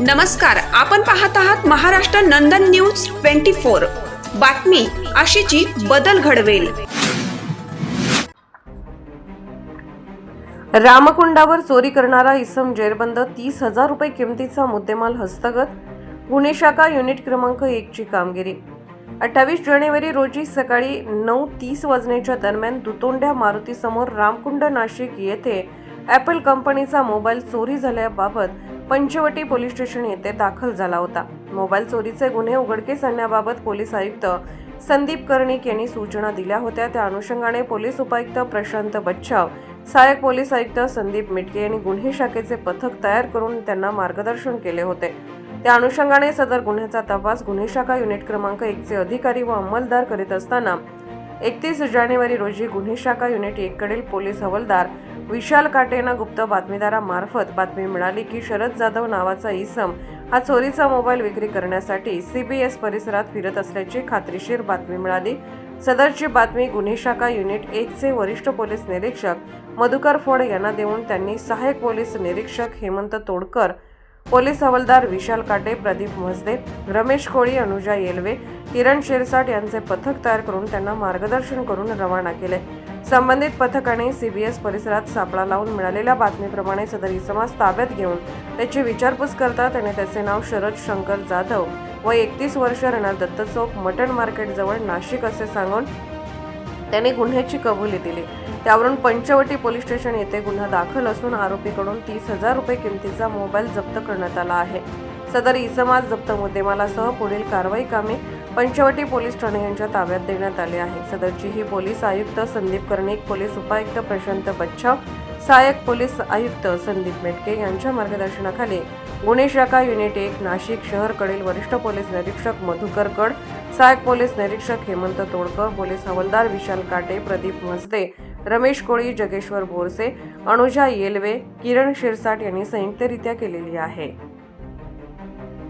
नमस्कार आपण पाहत आहात Maharashtra Nandan news twenty four. बातमी आशीची बदल घडवेल. रामकुंडावर चोरी करणारा इसम जेरबंद तीस हजार रुपये किमतीचा मुद्देमाल हस्तगत गुन्हे शाखा युनिट क्रमांक एकची कामगिरी. अठ्ठावीस जानेवारी रोजी सकाळी नऊ तीस वाजण्याच्या दरम्यान दुतोंड्या मारुतीसमोर रामकुंड नाशिक येथे ॲपल कंपनीचा मोबाईल चोरी झाल्याबाबत पंचवटी पोलीस स्टेशन येथे दाखल झाला होता. मोबाईल चोरीचे गुन्हे उघडकीस आणण्याबाबत पोलीस आयुक्त संदीप कर्णिक यांनी सूचना दिल्या होत्या. त्या अनुषंगाने पोलीस उपायुक्त प्रशांत बच्छाव सहाय्यक पोलीस आयुक्त संदीप मिटके यांनी गुन्हे शाखेचे पथक तयार करून त्यांना मार्गदर्शन केले होते. त्या अनुषंगाने सदर गुन्ह्याचा तपास गुन्हे शाखा युनिट क्रमांक एकचे अधिकारी व अंमलदार करीत असताना एकतीस जानेवारी रोजी गुन्हे शाखा युनिट एककडील पोलीस हवालदार विशाल काटेना गुप्त बातमीदारामार्फत बातमी मिळाली की शरद जाधव नावाचा इसम हा चोरीचा मोबाईल विक्री करण्यासाठी सीबीएस परिसरात फिरत असल्याची खात्रीशीर बातमी मिळाली. सदरची बातमी गुन्हे शाखा युनिट एकचे वरिष्ठ पोलीस निरीक्षक मधुकर फोड यांना देऊन त्यांनी सहाय्यक पोलीस निरीक्षक हेमंत तोडकर पोलीस हवालदार विशाल काटे प्रदीप म्हसदे रमेश कोळी अनुजा येलवे किरण शिरसाट यांचे पथक तयार करून त्यांना मार्गदर्शन करून रवाना केले. संबंधित पथकाने सीबीएस परिसरात सापळा लावून मिळालेल्या बातमीप्रमाणे सदर इसमास ताब्यात घेऊन त्याची विचारपूस करता त्याने त्याचे नाव शरद शंकर जाधव व एकतीस वर्ष राहणार दत्त चौक मटण मार्केटजवळ नाशिक असे सांगून त्याने गुन्ह्याची कबुली दिली. त्यावरून पंचवटी पोलीस स्टेशन येथे गुन्हा दाखल असून आरोपीकडून तीस हजार रुपये किमतीचा मोबाईल जप्त करण्यात आला आहे. सदर इसमास जप्त मुद्देमालासह पुढील कारवाई कामे पंचवटी पोलीस ठाणे यांच्या ताब्यात देण्यात आले आहे. सदरची ही पोलीस आयुक्त संदीप कर्णिक पोलीस उपायुक्त प्रशांत बच्छाव सहाय्यक पोलीस आयुक्त संदीप मेटके यांच्या मार्गदर्शनाखाली गुन्हे शाखा युनिट एक नाशिक शहरकडील वरिष्ठ पोलीस निरीक्षक मधुकर गड सहाय्यक पोलीस निरीक्षक हेमंत तोडकर पोलीस हवालदार विशाल काटे प्रदीप मसदे रमेश कोळी जगेश्वर बोरसे अनुजा येलवे किरण शिरसाट यांनी संयुक्तरित्या केलेली आहे.